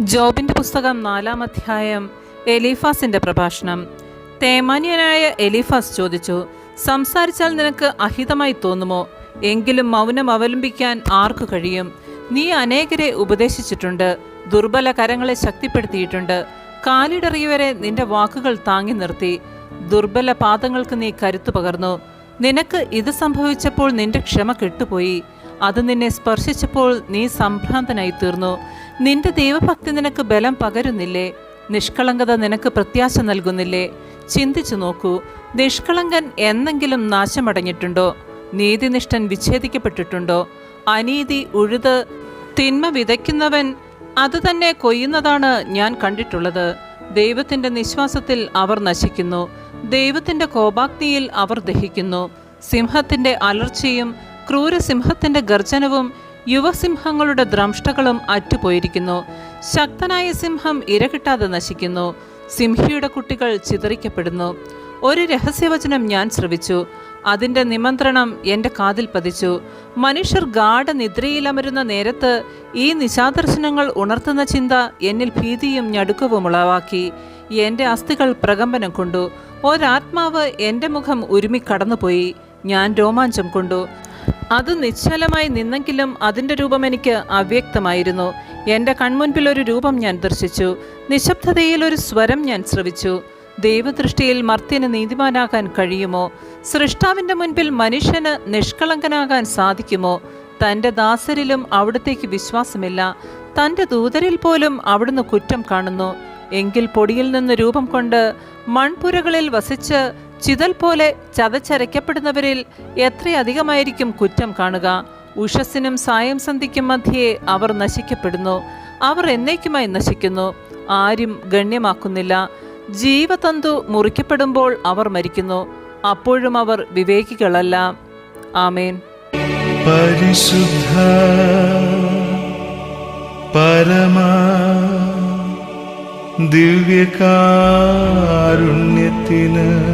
ജോബിന്റെ പുസ്തകം നാലാം അധ്യായം എലീഫാസിന്റെ പ്രഭാഷണം. തേമാന്യനായ എലീഫാസ് ചോദിച്ചു സംസാരിച്ചാൽ നിനക്ക് അഹിതമായി തോന്നുമോ? എങ്കിലും മൗനം അവലംബിക്കാൻ ആർക്കു കഴിയും? നീ അനേകരെ ഉപദേശിച്ചിട്ടുണ്ട് ദുർബല കരങ്ങളെ ശക്തിപ്പെടുത്തിയിട്ടുണ്ട്. കാലിടറിയവരെ നിന്റെ വാക്കുകൾ താങ്ങി നിർത്തി. ദുർബല പാദങ്ങൾക്ക് നീ കരുത്തു പകർന്നു. നിനക്ക് ഇത് സംഭവിച്ചപ്പോൾ നിന്റെ ക്ഷമ കെട്ടുപോയി. അത് നിന്നെ സ്പർശിച്ചപ്പോൾ നീ സംഭ്രാന്തനായി തീർന്നു നിന്റെ ദൈവഭക്തി നിനക്ക് ബലം പകരുന്നില്ലേ? നിഷ്കളങ്കത നിനക്ക് പ്രത്യാശ നൽകുന്നില്ലേ? ചിന്തിച്ചു നോക്കൂ നിഷ്കളങ്കൻ എന്നെങ്കിലും നാശമടഞ്ഞിട്ടുണ്ടോ? നീതിനിഷ്ഠൻ വിച്ഛേദിക്കപ്പെട്ടിട്ടുണ്ടോ? അനീതി ഉഴുത് തിന്മ വിതയ്ക്കുന്നവൻ അതുതന്നെ കൊയ്യുന്നതാണ് ഞാൻ കണ്ടിട്ടുള്ളത്. ദൈവത്തിന്റെ നിശ്വാസത്തിൽ അവർ നശിക്കുന്നു. ദൈവത്തിന്റെ കോപാഗ്നിയിൽ അവർ ദഹിക്കുന്നു. സിംഹത്തിന്റെ അലർച്ചയും ക്രൂരസിംഹത്തിന്റെ ഗർജനവും യുവസിംഹങ്ങളുടെ ദ്രംഷ്ടകളും അറ്റുപോയിരിക്കുന്നു. ശക്തനായ സിംഹം ഇരകിട്ടാതെ നശിക്കുന്നു. സിംഹിയുടെ കുട്ടികൾ ചിതറിക്കപ്പെടുന്നു. ഒരു രഹസ്യവചനം ഞാൻ ശ്രവിച്ചു. അതിന്റെ നിമന്ത്രണം എന്റെ കാതിൽ പതിച്ചു. മനുഷ്യർ ഗാഠ നിദ്രയിലമരുന്ന നേരത്ത് ഈ നിശാദർശനങ്ങൾ ഉണർത്തുന്ന ചിന്ത എന്നിൽ ഭീതിയും ഞടുക്കവും ഉളവാക്കി. എന്റെ അസ്ഥികൾ പ്രകമ്പനം കൊണ്ടു. ഒരാത്മാവ് എന്റെ മുഖം ഉരുമി കടന്നുപോയി ഞാൻ രോമാഞ്ചം കൊണ്ടു. അത് നിശ്ചലമായി നിന്നെങ്കിലും അതിന്റെ രൂപം എനിക്ക് അവ്യക്തമായിരുന്നു. എന്റെ കൺമുൻപിൽ ഒരു രൂപം ഞാൻ ദർശിച്ചു. നിശബ്ദതയിൽ ഒരു സ്വരം ഞാൻ ശ്രവിച്ചു. ദൈവദൃഷ്ടിയിൽ മർത്യന് നീതിമാനാകാൻ കഴിയുമോ? സൃഷ്ടാവിന്റെ മുൻപിൽ മനുഷ്യന് നിഷ്കളങ്കനാകാൻ സാധിക്കുമോ? തന്റെ ദാസരിലും അവിടത്തേക്ക് വിശ്വാസമില്ല. തന്റെ ദൂതരിൽ പോലും അവിടുന്ന് കുറ്റം കാണുന്നു. എങ്കിൽ പൊടിയിൽ നിന്ന് രൂപം കൊണ്ട് മൺപുരകളിൽ വസിച്ച് ചിതൽ പോലെ ചതച്ചരയ്ക്കപ്പെടുന്നവരിൽ എത്രയധികമായിരിക്കും കുറ്റം കാണുക? ഉഷസ്സിനും സായം സന്ധിക്കും മധ്യേ അവർ നശിക്കപ്പെടുന്നു. അവർ എന്നേക്കുമായി നശിക്കുന്നു. ആരും ഗണ്യമാക്കുന്നില്ല. ജീവതന്തു മുറിക്കപ്പെടുമ്പോൾ അവർ മരിക്കുന്നു. അപ്പോഴും അവർ വിവേകികളല്ല. ആമേൻ. പരിശുദ്ധ പരമ ദിവ്യകാരുണ്യത്തിന്